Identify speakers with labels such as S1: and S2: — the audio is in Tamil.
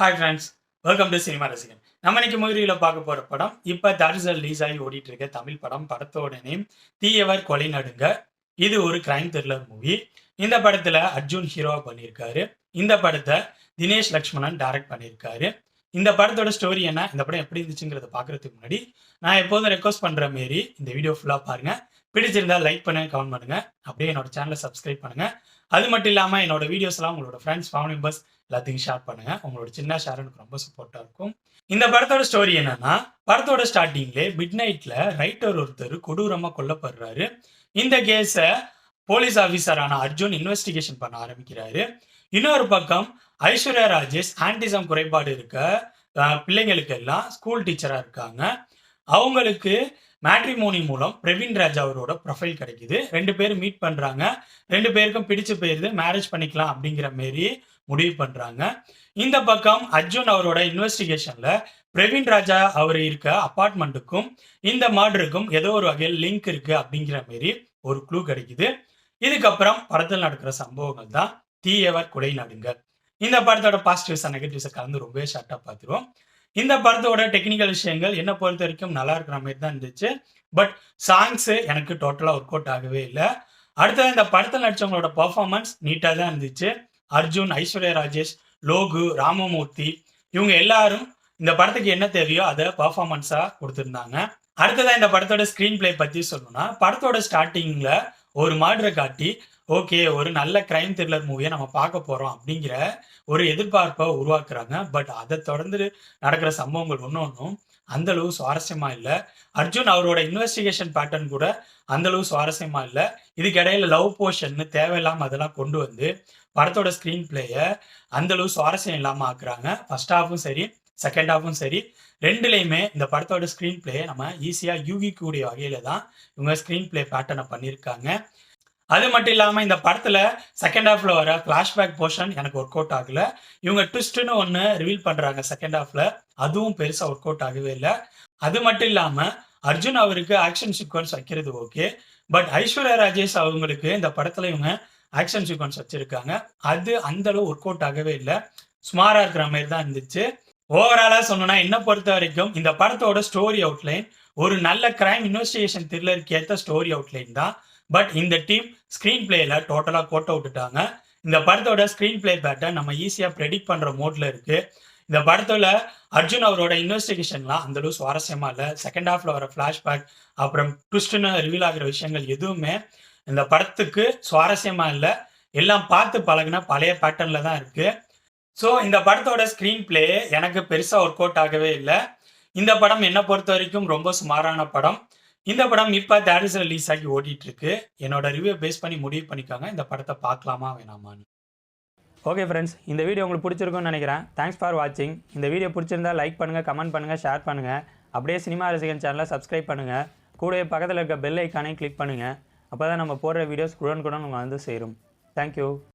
S1: Hi friends welcome to cinema Rasigan நம்ம இன்னைக்கு மூவியில் பார்க்க போகிற படம் இப்போ தரிசல் ரிலீஸ் ஆகி ஓடிட்டு இருக்க தமிழ் படம் படத்தோட நேம் தீயவர் கொலை நடுங்க. இது ஒரு கிரைம் த்ரில்லர் மூவி இந்த படத்துல அர்ஜுன் ஹீரோவாக பண்ணியிருக்காரு. இந்த படத்தை தினேஷ் லக்ஷ்மணன் டைரக்ட் பண்ணியிருக்காரு. இந்த படத்தோட ஸ்டோரி என்ன இந்த படம் எப்படி இருந்துச்சுங்கிறத பார்க்குறதுக்கு முன்னாடி நான் எப்போதும் ரெக்வஸ்ட் பண்ற மாரி இந்த வீடியோ ஃபுல்லா பாருங்க. பிடிச்சிருந்தா லைக் பண்ணுங்க கமெண்ட் பண்ணுங்க. அப்படியே என்னோட சேனலை சப்ஸ்கிரைப் பண்ணுங்க. அது மட்டும் இல்லாமல் என்னோட வீடியோஸ்லாம் உங்களோட ஃப்ரெண்ட்ஸ் ஃபேமிலி மெம்பர்ஸ் எல்லாத்தையும் ஷேர் பண்ணுங்க. உங்களோட சின்ன ஷேர் எனக்கு ரொம்ப சப்போர்ட்டாக இருக்கும். இந்த படத்தோட ஸ்டோரி என்னன்னா படத்தோட ஸ்டார்டிங்லே மிட் நைட்ல ரைட்டர் ஒருத்தர் கொடூரமாக கொல்லப்படுறாரு. இந்த கேஸை போலீஸ் ஆஃபீஸரான அர்ஜுன் இன்வெஸ்டிகேஷன் பண்ண ஆரம்பிக்கிறாரு. இன்னொரு பக்கம் ஐஸ்வர்யா ராஜேஷ் ஆன்டிசம் குறைபாடு இருக்க பிள்ளைங்களுக்கு எல்லாம் ஸ்கூல் டீச்சராக இருக்காங்க. அவங்களுக்கு மேட்ரிமோனி மூலம் பிரவீன் ராஜ் அவரோட ப்ரொஃபைல் கிடைக்குது. ரெண்டு பேரும் மீட் பண்ணுறாங்க ரெண்டு பேருக்கும் பிடிச்சு போயிருது மேரேஜ் பண்ணிக்கலாம் அப்படிங்கிற மாரி முடிவு பண்ணுறாங்க இந்த பக்கம் அர்ஜுன் அவரோட இன்வெஸ்டிகேஷன்ல பிரவீன் ராஜா அவர் இருக்க அப்பார்ட்மெண்ட்டுக்கும் இந்த மர்டருக்கும் ஏதோ ஒரு வகையில் லிங்க் இருக்கு அப்படிங்கிற மாரி ஒரு க்ளூ கிடைக்குது. இதுக்கப்புறம் படத்தில் நடக்கிற சம்பவங்கள் தான் தீயவர் கொலை நடுங்க. இந்த படத்தோட பாசிட்டிவ்ஸ் நெகட்டிவ்ஸை கலந்து ரொம்பவே ஷார்ட்டாக பார்த்துருவோம். இந்த படத்தோட டெக்னிக்கல் விஷயங்கள் என்ன பொறுத்த வரைக்கும் நல்லா இருக்கிற மாதிரி தான் இருந்துச்சு. பட் சாங்ஸ் எனக்கு டோட்டலாக ஒர்க் அவுட் ஆகவே இல்லை. அடுத்தது இந்த படத்தில் நடிச்சவங்களோட பர்ஃபார்மன்ஸ் நீட்டாக தான் இருந்துச்சு. அர்ஜுன் ஐஸ்வர்யா ராஜேஷ் லோகு ராமமூர்த்தி இவங்க எல்லாரும் இந்த படத்துக்கு என்ன தேவையோ அதை பர்ஃபார்மன்ஸாக கொடுத்துருந்தாங்க. அடுத்ததான் இந்த படத்தோட ஸ்க்ரீன் பிளே பற்றி சொல்லணும்னா படத்தோட ஸ்டார்டிங்கில் ஒரு மாடரை காட்டி ஓகே ஒரு நல்ல கிரைம் த்ரில்லர் மூவியை நம்ம பார்க்க போகிறோம் அப்படிங்கிற ஒரு எதிர்பார்ப்பை உருவாக்குறாங்க. பட் அதை தொடர்ந்து நடக்கிற சம்பவங்கள் ஒன்று ஒன்றும் அந்தளவு சுவாரஸ்யமா இல்லை. அர்ஜுன் அவரோட இன்வெஸ்டிகேஷன் பேட்டர்ன் கூட அந்த அளவு சுவாரஸ்யமா இல்லை. இதுக்கிடையில லவ் போர்ஷன் தேவையில்லாமல் அதெல்லாம் கொண்டு வந்து படத்தோட ஸ்க்ரீன் பிளேயை அந்தளவு சுவாரஸ்யம் இல்லாமல் ஆக்குறாங்க. ஃபர்ஸ்ட் ஹாஃபும் சரி செகண்ட் ஹாஃபும் சரி. ரெண்டுலேயுமே இந்த படத்தோட ஸ்க்ரீன் பிளேயை நம்ம ஈஸியாக யூகிக்கக்கூடிய வகையில தான் இவங்க ஸ்க்ரீன் பிளே பேட்டர்னை பண்ணியிருக்காங்க. அது மட்டும் இல்லாமல் இந்த படத்தில் செகண்ட் ஹாஃப்ல வர ஃப்ளாஷ்பேக் போர்ஷன் எனக்கு ஒர்க் அவுட் ஆகலை. இவங்க ட்விஸ்ட்னு ஒன்று ரிவீல் பண்ணுறாங்க செகண்ட் ஹாஃப்ல அதுவும் பெருசாக ஒர்க் அவுட் ஆகவே இல்லை. அது மட்டும் இல்லாமல் அர்ஜுன் அவருக்கு ஆக்ஷன் சீக்வன்ஸ் வைக்கிறது ஓகே பட் ஐஸ்வர்யா ராஜேஷ் அவங்களுக்கு இந்த படத்தில் இவங்க ஆக்ஷன் சீக்வன்ஸ் வச்சிருக்காங்க. அது அந்த அளவு ஒர்க் அவுட் ஆகவே இல்லை. சுமாராக இருக்கிற மாதிரி தான் இருந்துச்சு. ஓவராலாக சொன்னோன்னா என்ன பொறுத்த வரைக்கும் இந்த படத்தோட ஸ்டோரி அவுட்லைன் ஒரு நல்ல கிரைம் இன்வெஸ்டிகேஷன் த்ரில்லருக்கு ஏற்ற ஸ்டோரி அவுட்லைன் தான். பட் இந்த டீம் ஸ்க்ரீன் பிளேயில் டோட்டலாக கோட்டை விட்டுட்டாங்க இந்த படத்தோட ஸ்க்ரீன் பிளே பேட்டர்ன் நம்ம ஈஸியாக ப்ரெடிக்ட் பண்ணுற மோட்ல இருக்கு. இந்த படத்துல அர்ஜுன் அவரோட இன்வெஸ்டிகேஷன்லாம் அந்த அளவு சுவாரஸ்யமா இல்லை. செகண்ட் ஹாஃப்ல வர ஃப்ளாஷ்பேக் அப்புறம் ட்விஸ்ட்னு ரிவீல் ஆகிற விஷயங்கள் எதுவுமே இந்த படத்துக்கு சுவாரஸ்யமா இல்லை. எல்லாம் பார்த்து பழகின பழைய பேட்டர்ன்ல தான் இருக்கு. ஸோ இந்த படத்தோட ஸ்க்ரீன் பிளே எனக்கு பெருசாக ஒர்க் அவுட் ஆகவே இல்லை. இந்த படம் என்னை பொறுத்த வரைக்கும் ரொம்ப சுமாரான படம். இந்த படம் இப்போ தேரிஸ் ரிலீஸ் ஆகி ஓடிட்டு இருக்கு என்னோட ரிவ்யூ பேஸ் பண்ணி முடிவு பண்ணிக்காங்க. இந்த படத்தை பார்க்கலாமா வேணாமான்னு.
S2: ஓகே ஃப்ரெண்ட்ஸ் இந்த வீடியோ உங்களுக்கு பிடிச்சிருக்கும்னு நினைக்கிறேன். தேங்க்ஸ் ஃபார் வாட்சிங் இந்த வீடியோ பிடிச்சிருந்தா லைக் பண்ணுங்கள் கமெண்ட் பண்ணுங்கள் ஷேர் பண்ணுங்கள் அப்படியே சினிமா ரசிகன் சேனலை சப்ஸ்கிரைப் பண்ணுங்கள் கூடவே பக்கத்தில் இருக்க பெல் ஐக்கானையும் கிளிக் பண்ணுங்கள் அப்போ தான் நம்ம போடுற வீடியோஸ் உடனுக்குடன் உங்களுக்கு வந்து சேரும். தேங்க்யூ